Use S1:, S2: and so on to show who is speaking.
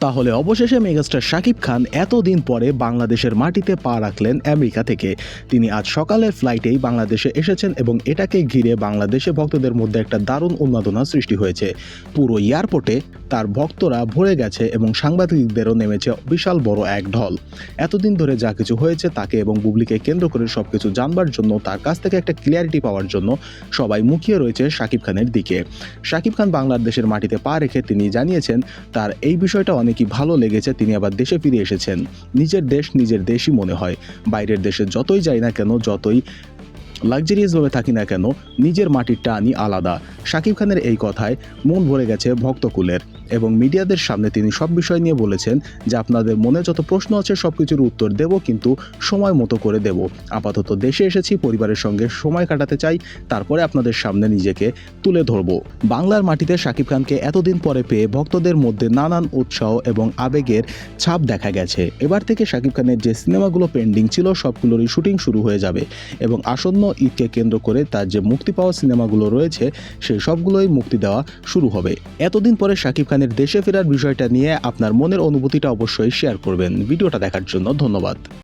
S1: তাহলে অবশেষে মেগাস্টার শাকিব খান এতদিন পরে বাংলাদেশের মাটিতে পা রাখলেন আমেরিকা থেকে। তিনি আজ সকালের ফ্লাইটেই বাংলাদেশে এসেছেন এবং এটাকে ঘিরে বাংলাদেশে ভক্তদের মধ্যে একটা দারুণ উন্মাদনা সৃষ্টি হয়েছে। পুরো এয়ারপোর্টে তার ভক্তরা ভরে গেছে এবং সাংবাদিকদেরও নেমেছে বিশাল বড় এক ঢল। এতদিন ধরে যা কিছু হয়েছে তাকে এবং বুবলিকে কেন্দ্র করে সব কিছু জানবার জন্য, তার কাছ থেকে একটা ক্লিয়ারিটি পাওয়ার জন্য সবাই মুখিয়ে রয়েছে শাকিব খানের দিকে। শাকিব খান বাংলাদেশের মাটিতে পা রেখে তিনি জানিয়েছেন, তার এই বিষয়টা অনেকই ভালো লেগেছে, তিনি আবার দেশে ফিরে এসেছেন। নিজের দেশ নিজের দেশই মনে হয়। বাইরের দেশে যতই যাই না কেন, যতই লাক্সারিয়াসভাবে থাকি না কেন, নিজের মাটির টানই আলাদা। শাকিব খানের এই কথায় মন ভরে গেছে ভক্তকুলের এবং মিডিয়াদের সামনে তিনি সব বিষয় নিয়ে বলেছেন যে, আপনাদের মনে যত প্রশ্ন আছে সব কিছুর উত্তর দেব, কিন্তু সময় মতো করে দেব। আপাতত দেশে এসেছি, পরিবারের সঙ্গে সময় কাটাতে চাই, তারপরে আপনাদের সামনে নিজেকে তুলে ধরব। বাংলার মাটিতে শাকিব খানকে এতদিন পরে পেয়ে ভক্তদের মধ্যে নানান উৎসাহ এবং আবেগের ছাপ দেখা গেছে। এবার থেকে শাকিব খানের যে সিনেমাগুলো পেন্ডিং ছিল, সবগুলোরই শুটিং শুরু হয়ে যাবে এবং আসন্ন ঈদকে কেন্দ্র করে তার যে মুক্তি পাওয়া সিনেমাগুলো রয়েছে সেই সবগুলোই মুক্তি দেওয়া শুরু হবে। এতদিন পরে শাকিব খানের দেশে ফেরার বিষয়টা নিয়ে আপনার মনের অনুভূতিটা অবশ্যই শেয়ার করবেন। ভিডিওটা দেখার জন্য ধন্যবাদ।